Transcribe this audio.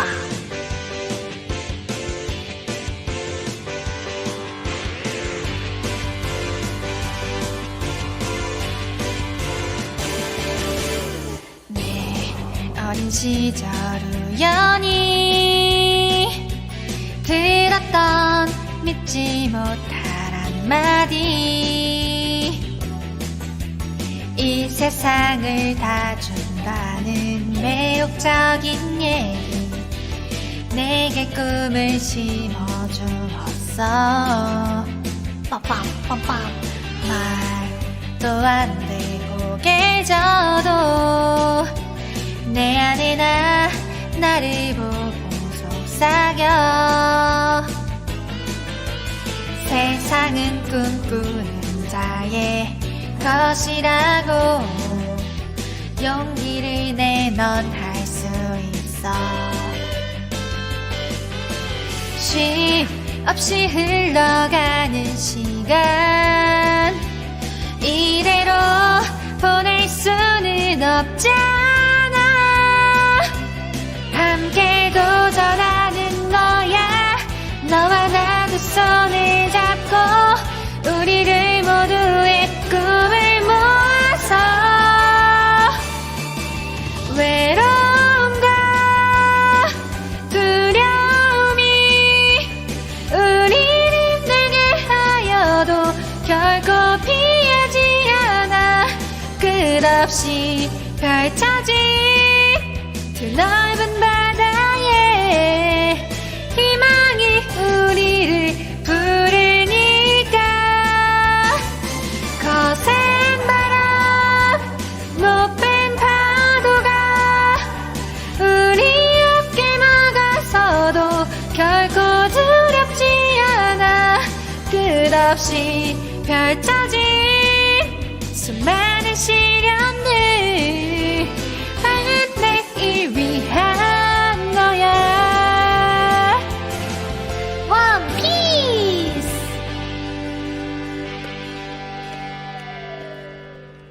빠빠. 내 어린 시절 우연히 들었던 믿지 못할 한마디 이 세상을 다 준다는 매혹적인 얘기 내게 꿈을 심어주었어 빰빰빰빰. 말도 안 되고 깨져도 내 안에 나 나를 보고 속삭여 세상은 꿈꾸는 자의 것이라고 용기를 내넌 쉼 없이 흘러가는 시간. 이대로 보낼 수는 없잖아. 함께 도전하는 너야. 너와 나도 손을 없이 펼쳐진 드넓은 바다에 희망이 우리를 부르니까. 거센 바람 높은 파도가 우리 어깨 막아서도 결코 두렵지 않아. 끝없이 펼쳐진